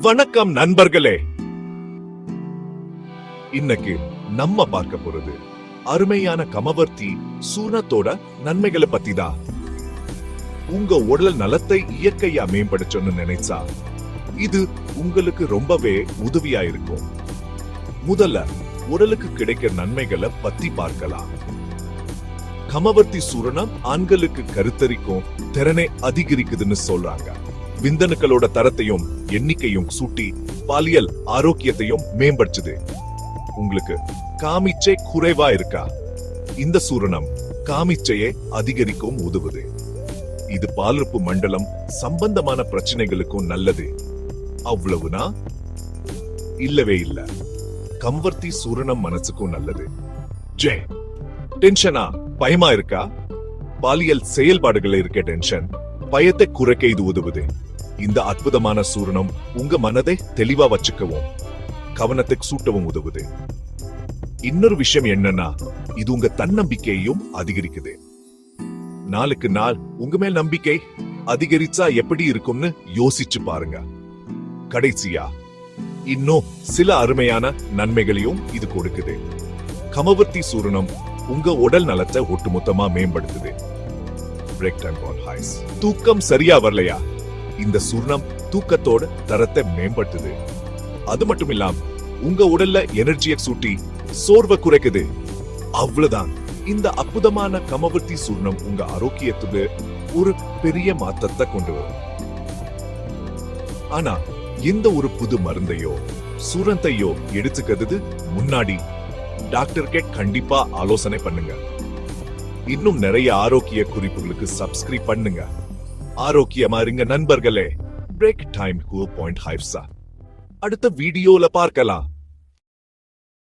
வணக்கம் நண்பர்களே. இன்னைக்கு நம்ம பார்க்க போறது அருமையான கமவர்த்தி சூனத்தோட நன்மைகளை பத்தி தான் உங்க உடல் நலத்தை இயற்கையா மேம்படுத்தணும்னு நினைச்சா இது உங்களுக்கு ரொம்பவே உதவியா இருக்கும். முதல்ல உடலுக்கு கிடைக்கிற நன்மைகளை பத்தி பார்க்கலாம். கமவர்த்தி சூரணம் ஆண்களுக்கு கருத்தரிக்கும் திறனை அதிகரிக்குதுன்னு சொல்றாங்க. விந்தணுக்களோட தரத்தையும் எண்ணிக்கையும் சூட்டி பாலியல் ஆரோக்கியத்தையும் மேம்படுத்துது. உங்களுக்கு காமிச்சை குறைவா இருக்கா? இந்த சூரணம் காமிச்சையை அதிகரிக்கும் உதவுது. இது பாலுறுப்பு மண்டலம் சம்பந்தமான பிரச்சனைகளுக்கும் நல்லது. அவ்வளவுனா? இல்லவே இல்ல. கம்வர்த்தி சூரணம் மனசுக்கும் நல்லது. ஜே டென்ஷனா? பயமா இருக்கா? பாலியல் செயல்பாடுகள் இருக்க டென்ஷன் பயத்தை குறைக்க இது உதவுது. இந்த அற்புதமான சூரணம் உங்க மனதை தெளிவா வச்சுக்கவும் கவனத்தை சூட்டவும் உதவுது. இன்னொரு விஷயம் என்னன்னா இது உங்க தன்னம்பிக்கையையும் அதிகரிக்குது. நாளுக்கு நாள் உங்க மேல் நம்பிக்கை அதிகரிச்சா எப்படி இருக்கும்னு யோசிச்சு பாருங்க. கடைசியா இன்னும் சில அருமையான நன்மைகளையும் இது கொடுக்குது. கமவர்த்தி சூரணம் உங்க உடல் நலத்தை ஒட்டுமொத்தமா மேம்படுத்துது. தூக்கம் சரியா வரலையா? இந்த சூர்ணம் தூக்கத்தோட தரத்தை மேம்படுத்துது. அது மட்டும் இல்லாம உங்க உடல்ல எனர்ஜியை சூட்டி சோர்வை குறைக்குது. அவ்வளவுதான். இந்த அற்புதமான கமவர்த்தி சூர்ணம் உங்க ஆரோக்கியத்துக்கு ஒரு பெரிய மாற்றத்தை கொண்டு வரும். ஆனா எந்த ஒரு புது மருந்தையோ சூரந்தையோ எடுத்துக்கிறது முன்னாடி டாக்டர்கிட்ட கண்டிப்பா ஆலோசனை பண்ணுங்க. இன்னும் நிறைய ஆரோக்கிய குறிப்புகளுக்கு சப்ஸ்கிரைப் பண்ணுங்க. ஆரோக்கியமா இருங்க நண்பர்களே. பிரேக் டைம் கூ பாயிண்ட் ஹைவ்ஸா அடுத்த வீடியோல பார்க்கலாம்.